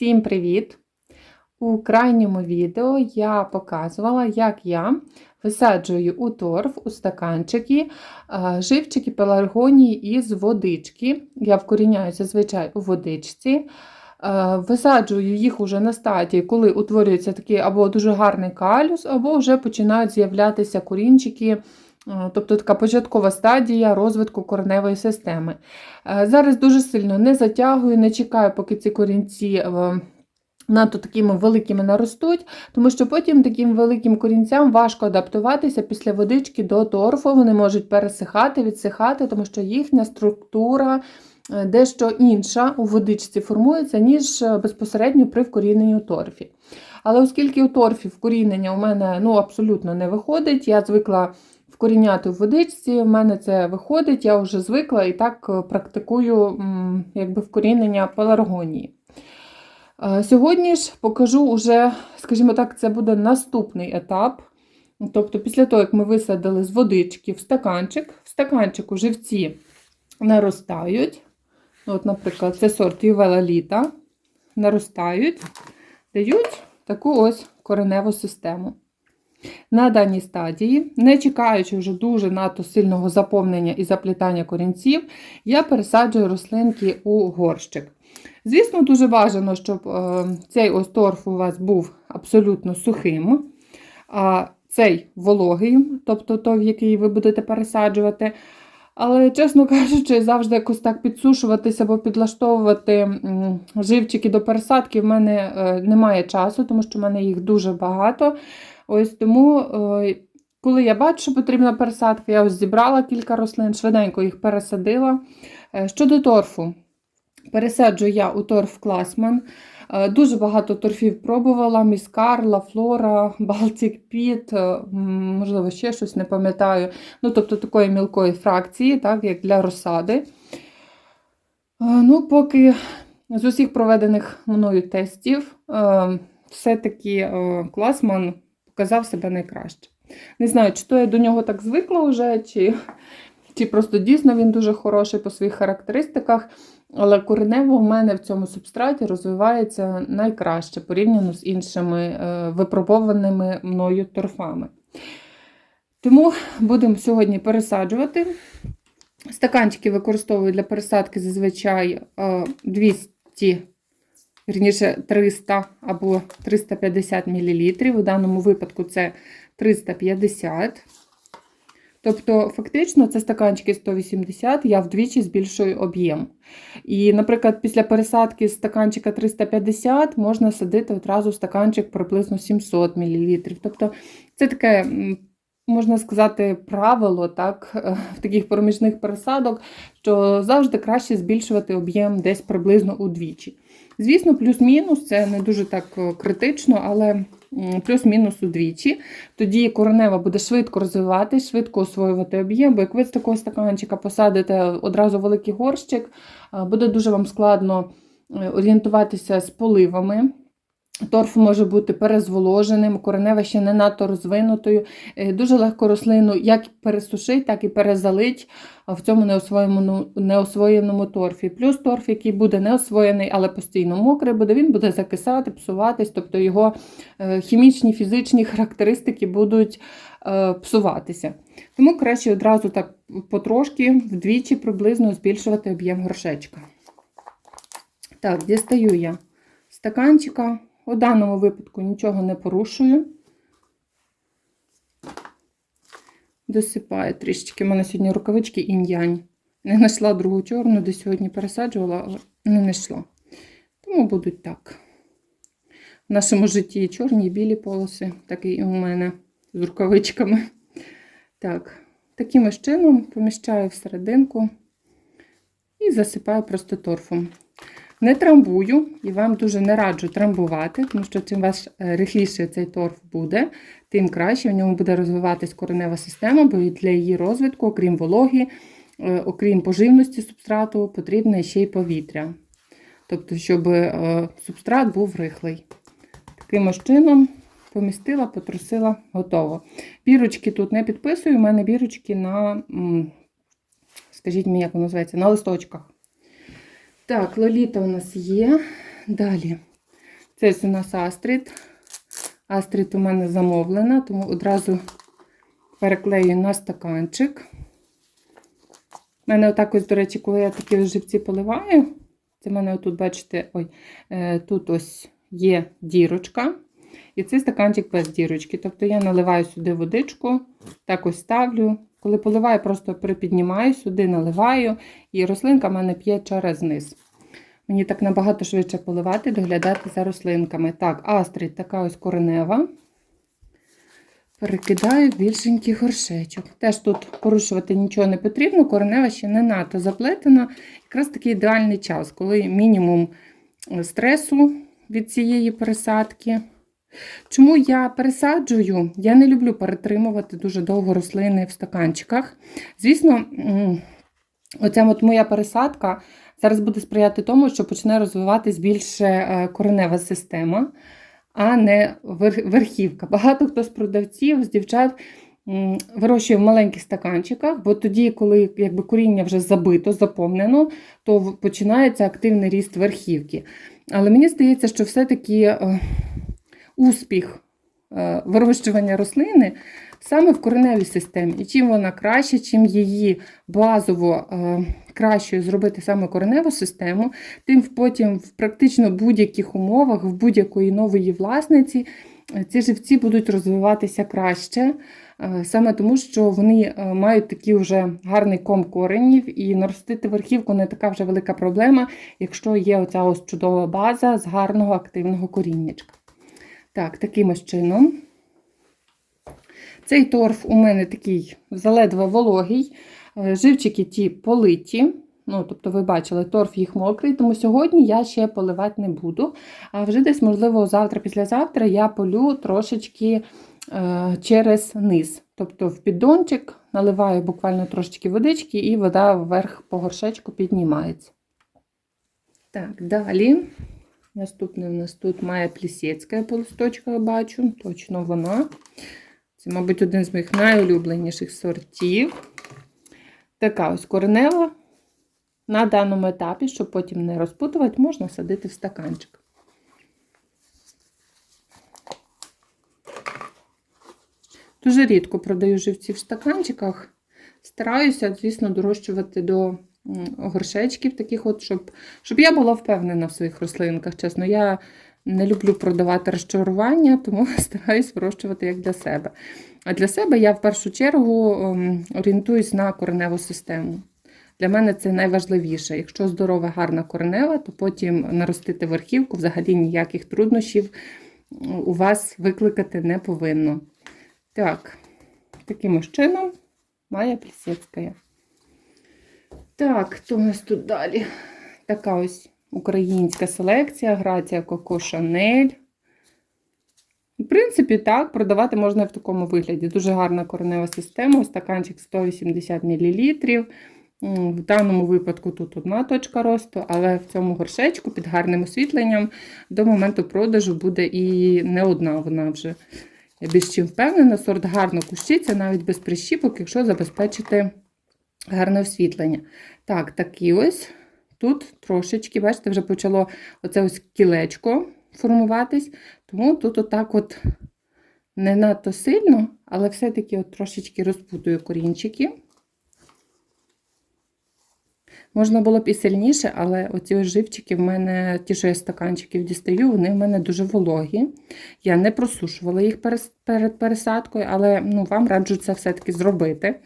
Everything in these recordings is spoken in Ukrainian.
Всім привіт! У крайньому відео я показувала, як я висаджую у торф, у стаканчики, е, живчики пеларгонії із водички. Я вкоріняю зазвичай у водичці. Е, Висаджую їх уже на стадії, коли утворюється такий або дуже гарний калюс, або вже починають з'являтися корінчики. Е, Тобто така початкова стадія розвитку кореневої системи. Е, Зараз дуже сильно не затягую, не чекаю, поки ці корінці е, надто такими великими наростуть, тому що потім таким великим корінцям важко адаптуватися після водички до торфу. Вони можуть пересихати, відсихати, тому що їхня структура дещо інша у водичці формується, ніж безпосередньо при вкоріненні у торфі. Але оскільки у торфі вкорінення у мене ну, абсолютно не виходить, я звикла вкоріняти в водичці, в мене це виходить, я вже звикла і так е, практикую якби вкорінення пеларгонії. Е, Сьогодні ж покажу уже, скажімо так, це буде наступний етап. Тобто, після того, як ми висадили з водички в стаканчик, в стаканчику живці наростають. От, Наприклад, це сорт Ювела Літа. Наростають, дають таку ось кореневу систему. На даній стадії, не чекаючи вже дуже надто сильного заповнення і заплітання корінців, я пересаджую рослинки у горщик. Звісно, дуже бажано, щоб е, цей ось торф у вас був абсолютно сухим, а цей вологий, тобто той, в який ви будете пересаджувати. Але, чесно кажучи, завжди якось так підсушуватися або підлаштовувати живчики до пересадки в мене е, немає часу, тому що в мене їх дуже багато. Ось тому, е, коли я бачу, що потрібна пересадка, я ось зібрала кілька рослин, швиденько їх пересадила. Е, Щодо торфу, пересаджую я у торф Класман. Е, Дуже багато торфів пробувала: Міскар, Лафлора, Балтік Піт, е, можливо, ще щось не пам'ятаю. Ну, тобто такої мілкої фракції, так, як для розсади. Е, Ну, поки з усіх проведених мною тестів, все-таки Класман показав себе найкраще. Не знаю, чи то я до нього так звикла вже, чи, чи просто дійсно він дуже хороший по своїх характеристиках. Але коренево в мене в цьому субстраті розвивається найкраще порівняно з іншими е, випробованими мною торфами. Тому будемо сьогодні пересаджувати. Стаканчики використовую для пересадки зазвичай е, 200, вірніше 300 або 350 мл. У даному випадку це 350 Тобто, фактично, це стаканчики 180, я вдвічі збільшую об'єм. І, наприклад, після пересадки стаканчика 350 можна садити одразу стаканчик приблизно 700 мл. Тобто, це таке, можна сказати, правило так, е, в таких проміжних пересадок, що завжди краще збільшувати об'єм десь приблизно удвічі. Звісно, плюс-мінус це не дуже так е, критично, але плюс-мінус удвічі. Тоді коренева буде швидко розвиватись, швидко освоювати об'єм, бо як ви з такого стаканчика посадите одразу великий горщик, е, буде дуже вам складно е, орієнтуватися з поливами. Торф може бути перезволоженим, коренева ще не надто розвинутою. Е, Дуже легко рослину як пересушить, так і перезалить в цьому неосвоєному, неосвоєному торфі. Плюс торф, який буде неосвоєний, але постійно мокрий буде, він буде закисати, псуватись, тобто його е, хімічні, фізичні характеристики будуть е, псуватися. Тому краще одразу так потрошки, вдвічі приблизно збільшувати об'єм горшечка. Так, дістаю я стаканчика. У даному випадку нічого не порушую. Досипаю трішечки. У мене сьогодні рукавички інь-янь. Не знайшла другу чорну, де сьогодні пересаджувала, але не знайшла. Тому будуть так. В нашому житті чорні, і білі полоси, так і у мене з рукавичками. Так, таким чином поміщаю всерединку і засипаю просто торфом. Не трамбую і вам дуже не раджу трамбувати, тому що чим ваш е, рихліший цей торф буде, тим краще в ньому буде розвиватись коренева система, бо для її розвитку, окрім вологи, е, окрім поживності субстрату, потрібне ще й повітря. Тобто, щоб е, субстрат був рихлий. Таким чином помістила, потрусила, готово. Бірочки тут не підписую, у мене бірочки на, скажіть мені, як воно називається, на листочках. Так, лоліта у нас є. Далі. Це у нас Астрід. Астрід у мене замовлена, тому одразу переклею на стаканчик. У мене отак ось, до речі, коли я такі живці поливаю, це в мене отут, бачите, ой, е, тут ось є дірочка. І цей стаканчик без дірочки. Тобто я наливаю сюди водичку, так ось ставлю. Коли поливаю, просто припіднімаю сюди, наливаю, і рослинка в мене п'є через низ. Мені так набагато швидше поливати, доглядати за рослинками. Так, астрид така ось коренева. Перекидаю більшенький горшечок. Теж тут порушувати нічого не потрібно, коренева ще не надто заплетена. Якраз такий ідеальний час, коли мінімум стресу від цієї пересадки. Чому я пересаджую? Я не люблю перетримувати дуже довго рослини в стаканчиках. Звісно, оця от моя пересадка зараз буде сприяти тому, що почне розвиватись більше е, коренева система, а не верхівка. Багато хто з продавців, з дівчат вирощує в маленьких стаканчиках, бо тоді, коли якби, коріння вже забито, заповнено, то починається активний ріст верхівки. Але мені здається, що все-таки е, успіх е, вирощування рослини саме в кореневій системі. І чим вона краще, чим її базово е, кращою зробити саме кореневу систему, тим потім в практично будь-яких умовах, в будь-якої нової власниці е, ці живці будуть розвиватися краще. Саме тому, що вони мають такий вже гарний ком коренів, і наростити верхівку не така вже велика проблема, якщо є оця ось чудова база з гарного активного коріннячка. Так, таким ось чином. Цей торф у мене такий заледве вологий. Е, Живчики ті политі. Ну, тобто, ви бачили, торф їх мокрий, тому сьогодні я ще поливати не буду. А вже десь, можливо, завтра-післязавтра я полю трошечки е, через низ. Тобто в піддончик наливаю буквально трошечки водички, і вода вверх по горшечку піднімається. Так, далі. Наступне у нас тут має плісецька по листочках бачу, точно вона. Це, мабуть, один з моїх найулюбленіших сортів. Така ось коренева. На даному етапі, щоб потім не розпутувати, можна садити в стаканчик. Дуже рідко продаю живці в стаканчиках. Стараюся, звісно, дорощувати до горшечків, таких от, щоб, щоб я була впевнена в своїх рослинках. Чесно, я не люблю продавати розчарування, тому стараюсь вирощувати як для себе. А для себе я в першу чергу ем, орієнтуюсь на кореневу систему. Для мене це найважливіше. Якщо здорова, гарна коренева, то потім наростити верхівку взагалі ніяких труднощів у вас викликати не повинно. Так, таким чином має плісецька. Так, хто у нас тут далі? Така ось українська селекція, грація Коко Шанель. В принципі, так, продавати можна в такому вигляді. Дуже гарна коренева система, стаканчик 180 мл. В даному випадку тут одна точка росту, але в цьому горшечку під гарним освітленням до моменту продажу буде і не одна вона вже. Я більш чим впевнена, сорт гарно кущиться, навіть без прищіпок, якщо забезпечити гарне освітлення. Так, такі ось. Тут трошечки, бачите, вже почало оце ось кілечко формуватись, тому тут отак от не надто сильно, але все-таки трошечки розпутую корінчики. Можна було б і сильніше, але оці ось живчики в мене, ті, що я стаканчиків дістаю, вони в мене дуже вологі. Я не просушувала їх перед пересадкою, але ну, вам раджу це все-таки зробити.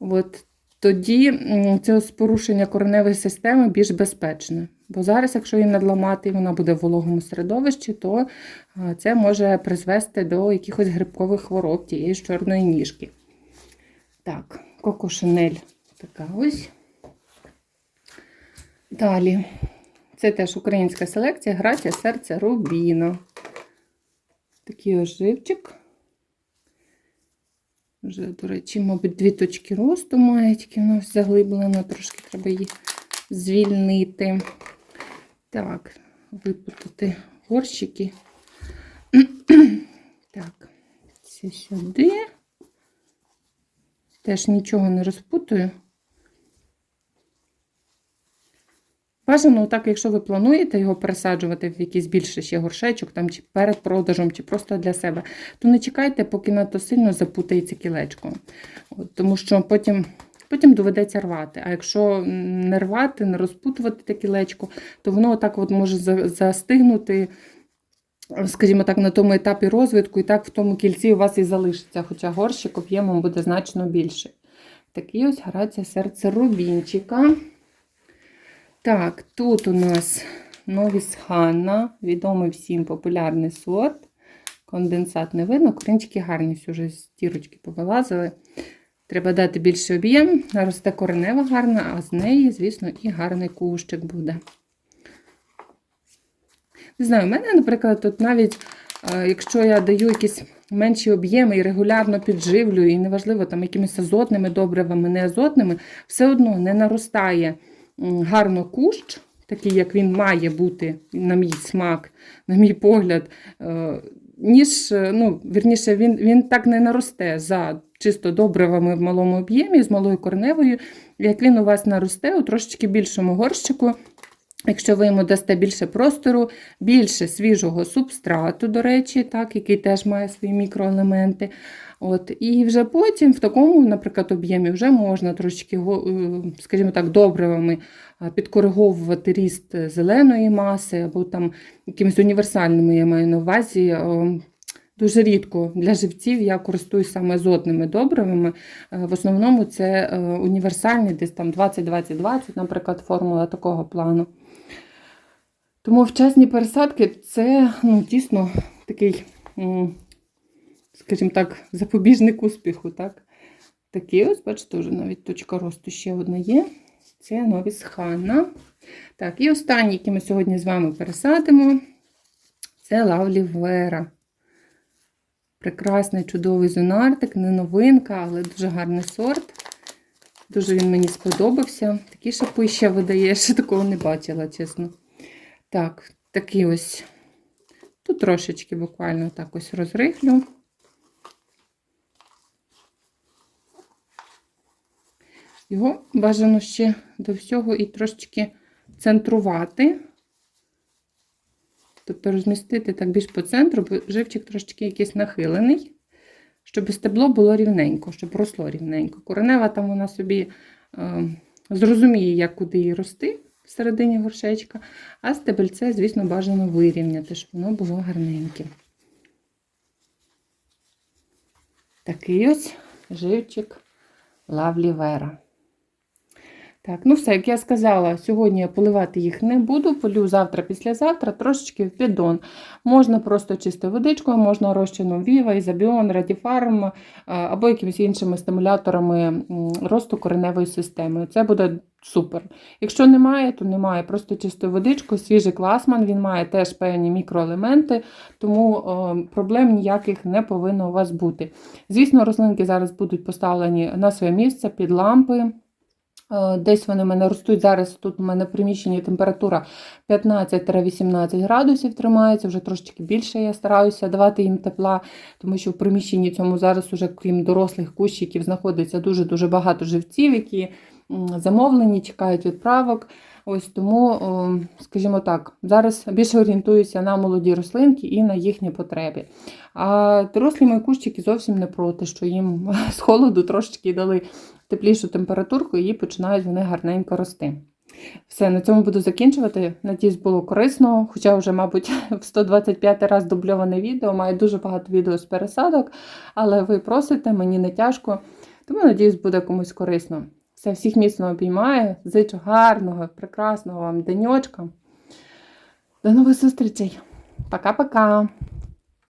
От, тоді це порушення кореневої системи більш безпечне. Бо зараз, якщо її надламати, і вона буде в вологому середовищі, то це може призвести до якихось грибкових хвороб тієї чорної ніжки. Так, Коко Шанель така ось. Далі. Це теж українська селекція, грація серця Рубіна. Такий ось живчик. Вже, до речі, мабуть, дві точки росту має, воно ось заглиблено, трошки треба її звільнити. Так, випутати горщики. Так, це сюди. Теж нічого не розпутую. Бажано, так, якщо ви плануєте його пересаджувати в якийсь більше ще горшечок, там, чи перед продажем, чи просто для себе, то не чекайте, поки надто сильно запутається кілечко. От, тому що потім. Потім доведеться рвати. А якщо не рвати, не розпутувати те кілечко, то воно отак от може застигнути, скажімо так, на тому етапі розвитку, і так в тому кільці у вас і залишиться, хоча горщик об'ємом буде значно більший. Такий ось грація серце рубінчика. Так, тут у нас Новіс Ханна, відомий всім популярний сорт. Конденсат не видно, корінчики гарні, вже з тірочки повилазили. Треба дати більший об'єм, наросте коренева гарна, а з неї, звісно, і гарний кущик буде. Не знаю, у мене, наприклад, тут навіть, е, якщо я даю якісь менші об'єми і регулярно підживлюю, і неважливо, там якимись азотними добривами, не азотними, все одно не наростає гарно кущ, такий, як він має бути, на мій смак, на мій погляд, е, ніж, е, ну, вірніше, він, він так не наросте за чисто добривами в малому об'ємі, з малою корневою, як він у вас наросте у трошечки більшому горщику. Якщо ви йому дасте більше простору, більше свіжого субстрату, до речі, так, який теж має свої мікроелементи. От, і вже потім в такому, наприклад, об'ємі вже можна трошечки, е, скажімо так, добривами підкориговувати ріст зеленої маси, або там якимись універсальними, я маю на увазі. е, Дуже рідко для живців я користуюсь саме азотними добривами. Е, В основному це е, універсальні, десь там 20-20-20, наприклад, формула такого плану. Тому вчасні пересадки це ну, дійсно такий, скажімо так, запобіжник успіху. Так? Такий ось, бачите, вже навіть точка росту ще одна є. Це Новіс Ханна. Так, і останній, який ми сьогодні з вами пересадимо, це Лавлі Вера. Прекрасний, чудовий зонартик, не новинка, але дуже гарний сорт. Дуже він мені сподобався. Такі шапища видає, ще такого не бачила, чесно. Так, такий ось. Тут трошечки буквально так ось розрихлю. Його бажано ще до всього і трошечки центрувати. Тобто розмістити так більш по центру, бо живчик трошечки якийсь нахилений, щоб стебло було рівненько, щоб росло рівненько. Коренева там вона собі е, зрозуміє, як куди їй рости всередині горшечка, а стебельце, звісно, бажано вирівняти, щоб воно було гарненьке. Такий ось живчик Лавлі Вера. Так, ну все, як я сказала, сьогодні я поливати їх не буду, полю завтра, післязавтра, трошечки в піддон. Можна просто чистою водичкою, можна розчином Віва, Ізобіон, Радіфарм або якимись іншими стимуляторами росту кореневої системи. Це буде супер. Якщо немає, то немає. Просто чистою водичкою, свіжий класман, він має теж певні мікроелементи, тому е, проблем ніяких не повинно у вас бути. Звісно, рослинки зараз будуть поставлені на своє місце під лампи. Е, Десь вони в мене ростуть зараз. Тут у мене в приміщенні температура 15-18 градусів тримається, вже трошечки більше я стараюся давати їм тепла, тому що в приміщенні цьому зараз, уже, крім дорослих кущиків, знаходиться дуже-дуже багато живців, які замовлені, чекають відправок. Ось тому, скажімо так, зараз більше орієнтуюся на молоді рослинки і на їхні потреби. А дорослі мої кущики зовсім не проти, що їм з холоду трошечки дали теплішу температурку і починають вони гарненько рости. Все, на цьому буду закінчувати. Надіюсь, було корисно, хоча вже, мабуть, в 125 раз дубльоване відео, маю дуже багато відео з пересадок, але ви просите, мені не тяжко, тому, надіюсь, буде комусь корисно. Все, всіх міцно обіймаю, зичу гарного, прекрасного вам денечка. До нових зустрічей. Пока-пока!